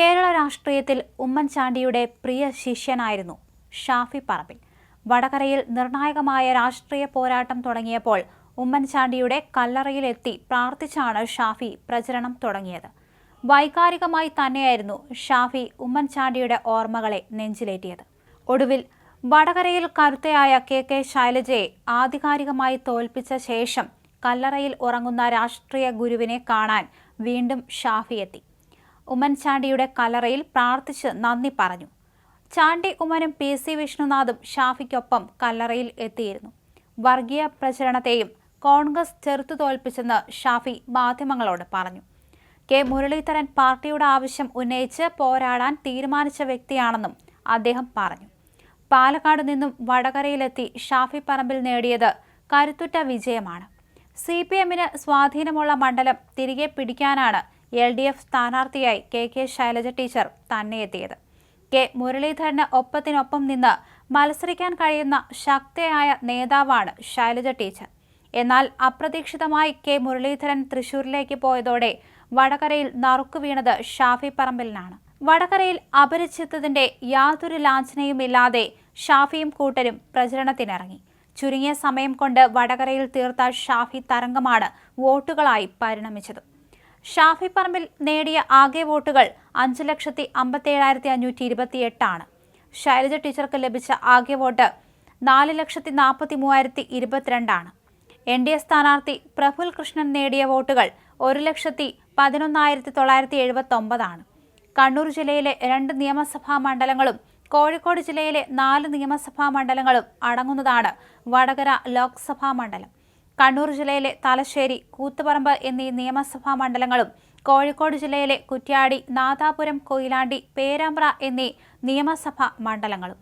കേരള രാഷ്ട്രീയത്തിൽ ഉമ്മൻചാണ്ടിയുടെ പ്രിയ ശിഷ്യനായിരുന്നു ഷാഫി പറമ്പിൽ. വടകരയിൽ നിർണായകമായ രാഷ്ട്രീയ പോരാട്ടം തുടങ്ങിയപ്പോൾ ഉമ്മൻചാണ്ടിയുടെ കല്ലറയിലെത്തി പ്രാർത്ഥിച്ചാണ് ഷാഫി പ്രചരണം തുടങ്ങിയത്. വൈകാരികമായി തന്നെയായിരുന്നു ഷാഫി ഉമ്മൻചാണ്ടിയുടെ ഓർമ്മകളെ നെഞ്ചിലേറ്റിയത്. ഒടുവിൽ വടകരയിൽ കരുത്തയായ കെ കെ ശൈലജയെ ആധികാരികമായി തോൽപ്പിച്ച ശേഷം കല്ലറയിൽ ഉറങ്ങുന്ന രാഷ്ട്രീയ ഗുരുവിനെ കാണാൻ വീണ്ടും ഷാഫി എത്തി. ഉമ്മൻചാണ്ടിയുടെ കലറയിൽ പ്രാർത്ഥിച്ച് നന്ദി പറഞ്ഞു. ചാണ്ടി ഉമ്മനും പി. സി. വിഷ്ണുനാഥും ഷാഫിക്കൊപ്പം കല്ലറയിൽ എത്തിയിരുന്നു. വർഗീയ പ്രചരണത്തെയും കോൺഗ്രസ് ചെറുത്തു തോൽപ്പിച്ചെന്ന് ഷാഫി മാധ്യമങ്ങളോട് പറഞ്ഞു. കെ. മുരളീധരൻ പാർട്ടിയുടെ ആവശ്യം ഉന്നയിച്ച് പോരാടാൻ തീരുമാനിച്ച വ്യക്തിയാണെന്നും അദ്ദേഹം പറഞ്ഞു. പാലക്കാട് നിന്നും വടകരയിലെത്തി ഷാഫി പറമ്പിൽ നേടിയത് കരുത്തുറ്റ വിജയമാണ്. സി പി എമ്മിന് സ്വാധീനമുള്ള മണ്ഡലം തിരികെ പിടിക്കാനാണ് എൽ ഡി എഫ് സ്ഥാനാർത്ഥിയായി കെ കെ ശൈലജ ടീച്ചർ തന്നെ എത്തിയത്. കെ മുരളീധരന് ഒപ്പത്തിനൊപ്പം നിന്ന് മത്സരിക്കാൻ കഴിയുന്ന ശക്തയായ നേതാവാണ് ശൈലജ ടീച്ചർ. എന്നാൽ അപ്രതീക്ഷിതമായി കെ മുരളീധരൻ തൃശൂരിലേക്ക് പോയതോടെ വടകരയിൽ നറുക്കു വീണത് ഷാഫി പറമ്പിലിനാണ്. വടകരയിൽ അപരിചിതത്തിന്റെ യാതൊരു ലാഞ്ചനയുമില്ലാതെ ഷാഫിയും കൂട്ടരും പ്രചരണത്തിനിറങ്ങി. ചുരുങ്ങിയ സമയം കൊണ്ട് വടകരയിൽ തീർത്ത ഷാഫി തരംഗമാണ് വോട്ടുകളായി പരിണമിച്ചത്. ഷാഫി പറമ്പിൽ നേടിയ ആകെ വോട്ടുകൾ അഞ്ച് ലക്ഷത്തി അമ്പത്തേഴായിരത്തി അഞ്ഞൂറ്റി ഇരുപത്തി എട്ടാണ് ശൈലജ ടീച്ചർക്ക് ലഭിച്ച ആകെ വോട്ട് നാല് ലക്ഷത്തി നാൽപ്പത്തി മൂവായിരത്തി ഇരുപത്തിരണ്ടാണ്. എൻ ഡി എ സ്ഥാനാർത്ഥി പ്രഫുൽ കൃഷ്ണൻ നേടിയ വോട്ടുകൾ ഒരു ലക്ഷത്തി പതിനൊന്നായിരത്തി തൊള്ളായിരത്തി എഴുപത്തി ഒമ്പതാണ് കണ്ണൂർ ജില്ലയിലെ രണ്ട് നിയമസഭാ മണ്ഡലങ്ങളും കോഴിക്കോട് ജില്ലയിലെ നാല് നിയമസഭാ മണ്ഡലങ്ങളും അടങ്ങുന്നതാണ് വടകര ലോക്സഭാ മണ്ഡലം. കണ്ണൂർ ജില്ലയിലെ തലശ്ശേരി കൂത്തുപറമ്പ് എന്നീ നിയമസഭാ മണ്ഡലങ്ങളും കോഴിക്കോട് ജില്ലയിലെ കുറ്റ്യാടി നാദാപുരം കൊയിലാണ്ടി പേരാമ്പ്ര എന്നീ നിയമസഭാ മണ്ഡലങ്ങളും.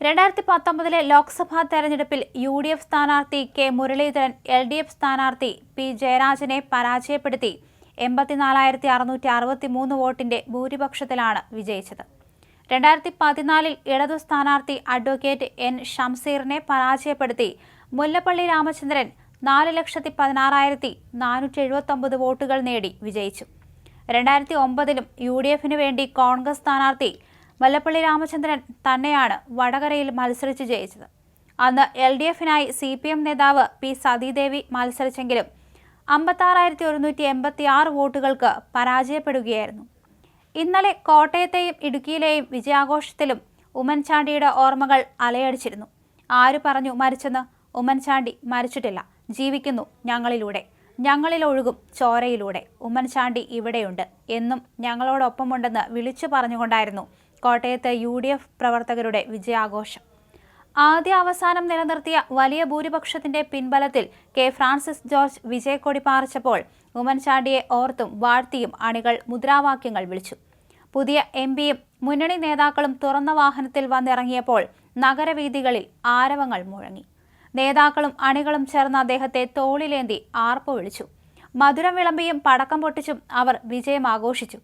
രണ്ടായിരത്തി പത്തൊമ്പതിലെ ലോക്സഭാ തെരഞ്ഞെടുപ്പിൽ യു ഡി എഫ് സ്ഥാനാർത്ഥി K Muraleedharan L D F സ്ഥാനാർത്ഥി പി ജയരാജനെ പരാജയപ്പെടുത്തി. എൺപത്തിനാലായിരത്തി അറുന്നൂറ്റി അറുപത്തി മൂന്ന് വോട്ടിന്റെ ഭൂരിപക്ഷത്തിലാണ് വിജയിച്ചത്. രണ്ടായിരത്തി പതിനാലിൽ ഇടതു സ്ഥാനാർത്ഥി അഡ്വക്കേറ്റ് എൻ ഷംസീറിനെ പരാജയപ്പെടുത്തി. മുല്ലപ്പള്ളി രാമചന്ദ്രൻ നാല് ലക്ഷത്തി പതിനാറായിരത്തി നാനൂറ്റി എഴുപത്തൊമ്പത് വോട്ടുകൾ നേടി വിജയിച്ചു. രണ്ടായിരത്തി ഒമ്പതിലും യു ഡി എഫിന് വേണ്ടി കോൺഗ്രസ് സ്ഥാനാർത്ഥി മുല്ലപ്പള്ളി രാമചന്ദ്രൻ തന്നെയാണ് വടകരയിൽ മത്സരിച്ച് ജയിച്ചത്. അന്ന് എൽ ഡി എഫിനായി സി പി എം നേതാവ് പി സതീദേവി മത്സരിച്ചെങ്കിലും അമ്പത്താറായിരത്തി ഒരുന്നൂറ്റി എൺപത്തി ആറ് വോട്ടുകൾക്ക് പരാജയപ്പെടുകയായിരുന്നു. ഇന്നലെ കോട്ടയത്തെയും ഇടുക്കിയിലെയും വിജയാഘോഷത്തിലും ഉമ്മൻചാണ്ടിയുടെ ഓർമ്മകൾ അലയടിച്ചിരുന്നു. ആര് പറഞ്ഞു മരിച്ചെന്ന് ഉമ്മൻചാണ്ടി മരിച്ചിട്ടില്ല. ജീവിക്കുന്നു ഞങ്ങളിലൂടെ. ഞങ്ങളിൽ ഒഴുകും ചോരയിലൂടെ. ഉമ്മൻചാണ്ടി ഇവിടെയുണ്ട് എന്നും ഞങ്ങളോടൊപ്പമുണ്ടെന്ന് വിളിച്ചു പറഞ്ഞുകൊണ്ടായിരുന്നു കോട്ടയത്ത് യു ഡി എഫ് പ്രവർത്തകരുടെ വിജയാഘോഷം. ആദ്യ അവസാനം നിലനിർത്തിയ വലിയ ഭൂരിപക്ഷത്തിന്റെ പിൻബലത്തിൽ കെ ഫ്രാൻസിസ് ജോർജ് വിജയക്കൊടി പാറിച്ചപ്പോൾ ഉമ്മൻചാണ്ടിയെ ഓർത്തും വാഴ്ത്തിയും അണികൾ മുദ്രാവാക്യങ്ങൾ വിളിച്ചു. പുതിയ എം പിയും മുന്നണി നേതാക്കളും തുറന്ന വാഹനത്തിൽ വന്നിറങ്ങിയപ്പോൾ നഗരവീഥികളിൽ ആരവങ്ങൾ മുഴങ്ങി. നേതാക്കളും അണികളും ചേർന്ന് അദ്ദേഹത്തെ തോളിലേന്തി ആർപ്പ് വിളിച്ചു. മധുരം വിളമ്പിയും പടക്കം പൊട്ടിച്ചും അവർ വിജയം ആഘോഷിച്ചു.